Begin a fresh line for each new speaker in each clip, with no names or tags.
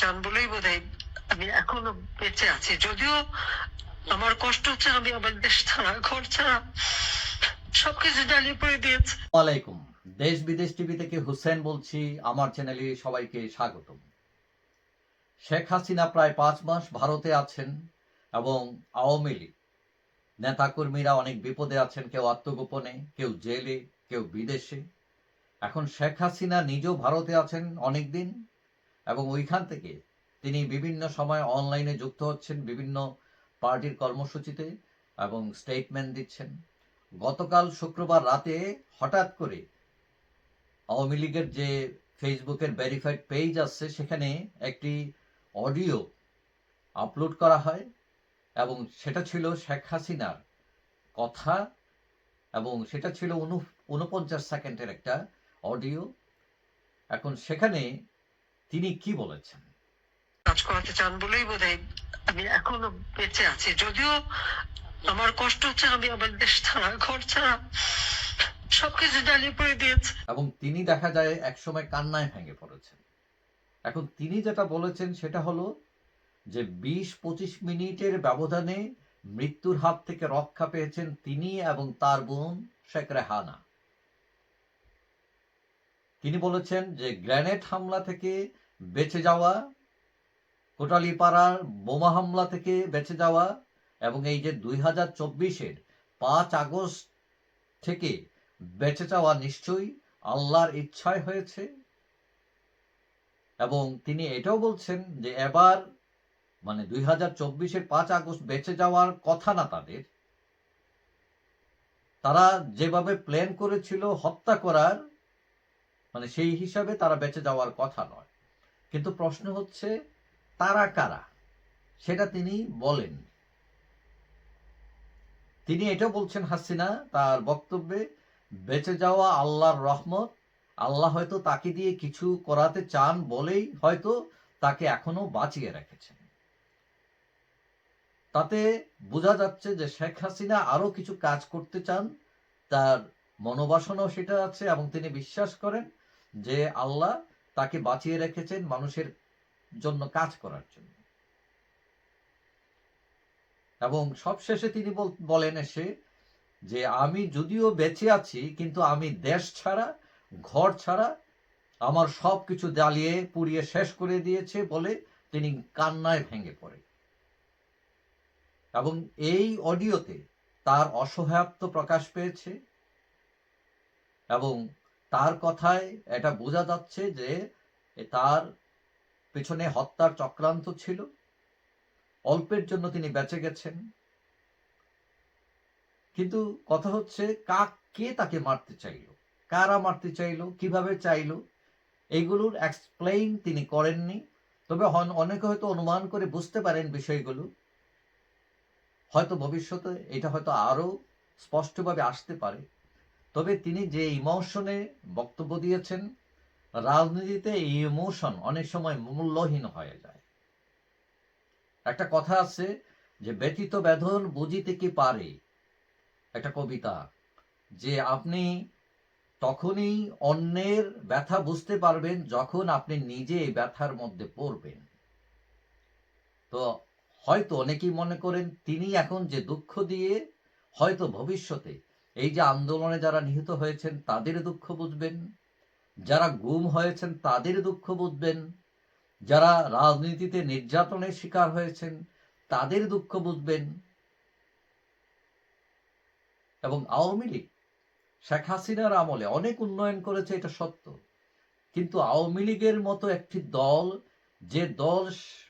চান বলেই বোধ আমি এখনও বেঁচে আছি। যদিও আমার কষ্ট হচ্ছে, আমি আমার দেশ ছাড়া, ঘর ছাড়া সবকিছু জ্বালিয়ে পড়ে দিয়েছে।
আলাইকুম দেশ বিদেশ টিভি থেকে হুসেন বলছি, আমার চ্যানেলে সবাইকে স্বাগতম। শেখ হাসিনা প্রায় পাঁচ মাস ভারতে আছেন এবং আওয়ামী লীগ নেতাকর্মীরা অনেক বিপদে আছেন, কেউ আত্মগোপনে, কেউ জেলে, কেউ বিদেশে। এখন শেখ হাসিনা নিজেও ভারতে আছেন অনেক দিন এবং ওইখান থেকে তিনি বিভিন্ন সময় অনলাইনে যুক্ত হচ্ছেন, বিভিন্ন পার্টির কর্মসূচিতে এবং স্টেটমেন্ট দিচ্ছেন। গতকাল শুক্রবার রাতে হঠাৎ করে আওয়ামী লীগের যে ফেসবুকের ভেরিফাইড পেজ আছে, সেখানে একটি অডিও আপলোড করা হয় এবং সেটা ছিল শেখ হাসিনার কথা এবং সেটা ছিল উনু, উনপঞ্চাশ সেকেন্ডের একটা অডিও এখন সেখানে তিনি কি বলেছেন?
কাজ করাতে চান বলেই বোধ আমি এখনও বেঁচে আছি। যদিও আমার কষ্ট হচ্ছে আমি আমার দেশ ছাড়া ঘর ছাড়া সবকিছু জ্বালিয়ে পড়ে দিয়েছে।
এবং তিনি দেখা যায় একসময় কান্নায় ভেঙে পড়েছেন। এখন তিনি যেটা বলেছেন সেটা হলো যে বিশ পঁচিশ মিনিটের ব্যবধানে মৃত্যুর হাত থেকে রক্ষা পেয়েছেন তিনি এবং তার বোন শেখ রেহানা তিনি বলেছেন যে গ্রেনেড হামলা থেকে বেঁচে যাওয়া, কোটালিপাড়ার বোমা হামলা থেকে বেঁচে যাওয়া এবং এই যে দুই হাজার চব্বিশের পাঁচ আগস্ট থেকে বেঁচে যাওয়া নিশ্চয়ই আল্লাহর ইচ্ছায় হয়েছে। এবং তিনি এটাও বলছেন যে এবার মানে দুই হাজার চব্বিশের পাঁচ আগস্ট বেঁচে যাওয়ার কথা না তাদের। তারা যেভাবে প্ল্যান করেছিল হত্যা করার মানে সেই হিসাবে তারা বেঁচে যাওয়ার কথা নয়। কিন্তু প্রশ্ন হচ্ছে, তারা কারা? সেটা তিনি বলেন। তিনি এটা বলছেন, হাসিনা তার বক্তব্যে, বেঁচে যাওয়া আল্লাহর রহমত, আল্লাহ হয়তো তাকে দিয়ে কিছু করাতে চান বলেই হয়তো তাকে এখনও বাঁচিয়ে রেখেছেন। তাতে বোঝা যাচ্ছে যে শেখ হাসিনা আরও কিছু কাজ করতে চান, তার মনোবাসনাও সেটা আছে এবং তিনি বিশ্বাস করেন। যে আল্লাহ তাকে বাঁচিয়ে রেখেছেন মানুষের জন্য কাজ করার জন্য। এবং সবশেষে তিনি বলেন এসে যে আমি যদিও বেঁচে আছি, কিন্তু আমি দেশ ছাড়া, ঘর ছাড়া, আমার সব কিছু জ্বালিয়ে পুড়িয়ে শেষ করে দিয়েছে বলে তিনি কান্নায় ভেঙে পড়ে এবং এই অডিওতে তার অসহায়ত্ব প্রকাশ পেয়েছে এবং তার কথায় এটা বোঝা যাচ্ছে যে তার পেছনে হত্যার চক্রান্ত ছিল। অল্পের জন্য তিনি বেঁচে গেছেন। কিন্তু কথা হচ্ছে কাক কে তাকে মারতে চাইলো? কারা মারতে চাইলো? কীভাবে চাইলো? এইগুলোর এক্সপ্লেইন তিনি করেননি। তবে অনেকে হয়তো অনুমান করে বুঝতে পারেন বিষয়গুলো। হয়তো ভবিষ্যতে এটা হয়তো আরও স্পষ্টভাবে আসতে পারে। তবে তিনি যে ইমোশনে বক্তব্য দিয়েছেন, রাজনীতিতে এই ইমোশন অনেক সময় মূল্যহীন হয়ে যায়। একটা কথা আছে যে, ব্যতীত বেধন বুঝিতে কি পারে? একটা কবিতা, যে আপনি তখনই অন্যের ব্যথা বুঝতে পারবেন যখন আপনি নিজে ব্যথার মধ্যে পড়বেন। তো হয়তো অনেকেই মনে করেন, তিনি এখন যে দুঃখ দিয়ে হয়তো ভবিষ্যতে এই যে আন্দোলনে যারা নিহত হয়েছেন, তাদের দুঃখ বুঝবেন। যারা গুম হয়েছেন, তাদের দুঃখ বুঝবেন। যারা রাজনীতিতে নির্যাতনের শিকার হয়েছেন, তাদের দুঃখ বুঝবেন। এবং আওয়ামী লীগ, শেখ হাসিনার আমলে অনেক উন্নয়ন করেছে, এটা সত্য। কিন্তু আওয়ামী লীগের মতো একটি দল, যে দল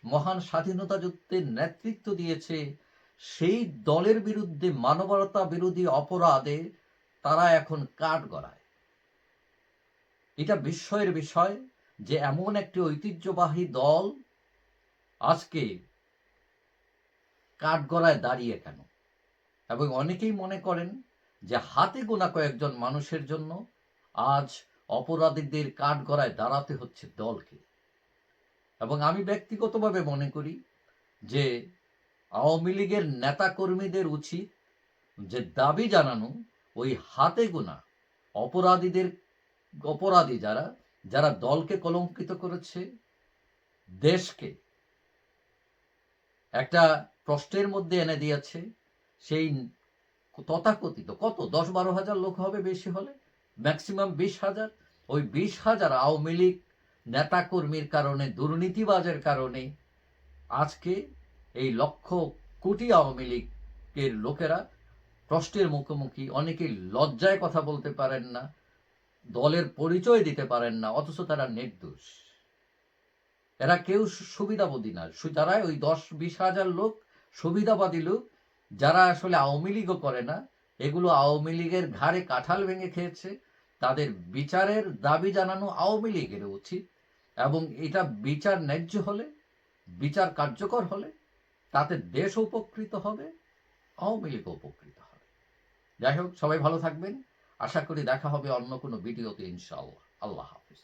মহান স্বাধীনতা যুদ্ধের নেতৃত্ব দিয়েছে সেই দলের বিরুদ্ধে মানবতা বিরোধী অপরাধে তারা এখন কাঠ গড়ায়। এটা বিস্ময়ের বিষয় যে এমন একটি ঐতিহ্যবাহী দল আজকে কাঠগড়ায় দাঁড়িয়ে কেন? এবং অনেকেই মনে করেন যে হাতে গোনা কয়েকজন মানুষের জন্য আজ অপরাধীদের কাঠগড়ায় দাঁড়াতে হচ্ছে দলকে। এবং আমি ব্যক্তিগতভাবে মনে করি যে আওয়ামী লীগের নেতাকর্মীদের উচিত যে দাবি জানানো, ওই হাতে গোনা অপরাধীদের, অপরাধী যারা যারা দলকে কলঙ্কিত করেছে, দেশকে। একটা প্রশ্নের মধ্যে এনে দিয়েছে, সেই তথাকথিত কত? দশ বারো হাজার লোক হবে বেশি হলে? ম্যাক্সিমাম বিশ হাজার? ওই বিশ হাজার আওয়ামী লীগ নেতাকর্মীর কারণে, দুর্নীতিবাজের কারণে আজকে এই লক্ষ কোটি আওয়ামী লীগের লোকেরা প্রশ্নের মুখোমুখি, অনেকেই লজ্জায় কথা বলতে পারেন না, দলের পরিচয় দিতে পারেন না, অথচ তারা নির্দোষ। এরা কেউ সুবিধাবাদী না। যারা ওই দশ, বিশ হাজার লোক সুবিধাবাদী লোক, যারা আসলে আওয়ামী লীগও করে না, এগুলো আওয়ামী লীগের ঘাড়ে কাঁঠাল ভেঙে খেয়েছে। তাদের বিচারের দাবি জানানো আওয়ামী লীগের উচিত এবং এটা বিচার ন্যায্য হলে, বিচার কার্যকর হলে তাতে দেশ উপকৃত হবে, আওয়ামী লীগ উপকৃত হবে। যাই হোক, সবাই ভালো থাকবেন। আশা করি দেখা হবে অন্য কোনো ভিডিওতে, ইনশাআল্লাহ। আল্লাহ হাফিজ।